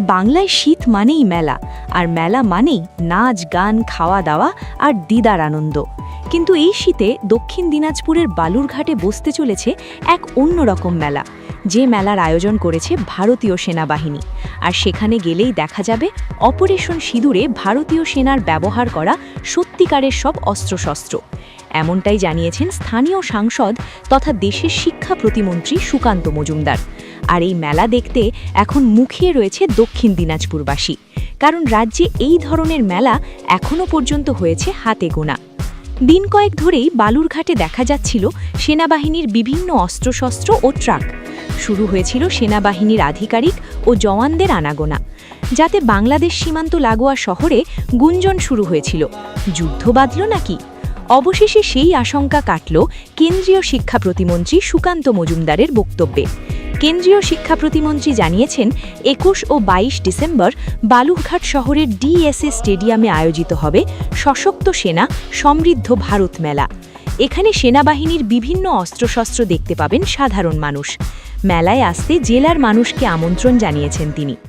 বাংলায় শীত মানেই মেলা, আর মেলা মানেই নাচ, গান, খাওয়া দাওয়া আর দিদার আনন্দ। কিন্তু এই শীতে দক্ষিণ দিনাজপুরের বালুরঘাটে বসতে চলেছে এক অন্যরকম মেলা, যে মেলার আয়োজন করেছে ভারতীয় সেনাবাহিনী। আর সেখানে গেলেই দেখা যাবে অপারেশন সিঁদুরে ভারতীয় সেনার ব্যবহার করা সত্যিকারের সব অস্ত্রশস্ত্র। এমনটাই জানিয়েছেন স্থানীয় সাংসদ তথা দেশের শিক্ষা প্রতিমন্ত্রী সুকান্ত মজুমদার। আর এই মেলা দেখতে এখন মুখিয়ে রয়েছে দক্ষিণ দিনাজপুরবাসী, কারণ রাজ্যে এই ধরনের মেলা এখনও পর্যন্ত হয়েছে হাতে গোনা। দিন কয়েক ধরেই বালুরঘাটে দেখা যাচ্ছিল সেনাবাহিনীর বিভিন্ন অস্ত্রশস্ত্র ও ট্রাক। শুরু হয়েছিল সেনাবাহিনীর আধিকারিক ও জওয়ানদের আনাগোনা, যাতে বাংলাদেশ সীমান্ত লাগোয়া শহরে গুঞ্জন শুরু হয়েছিল। যুদ্ধ বাঁধল নাকি? অবশেষে সেই আশঙ্কা কাটল কেন্দ্রীয় শিক্ষা প্রতিমন্ত্রী সুকান্ত মজুমদারের বক্তব্যে। কেন্দ্রীয় শিক্ষা প্রতিমন্ত্রী জানিয়েছেন, একুশ ও ২২ ডিসেম্বর বালুরঘাট শহরের ডিএসএ স্টেডিয়ামে আয়োজিত হবে সশক্ত সেনা সমৃদ্ধ ভারত মেলা। এখানে সেনাবাহিনীর বিভিন্ন অস্ত্রশস্ত্র দেখতে পাবেন সাধারণ মানুষ। মেলায় আসতে জেলার মানুষকে আমন্ত্রণ জানিয়েছেন তিনি।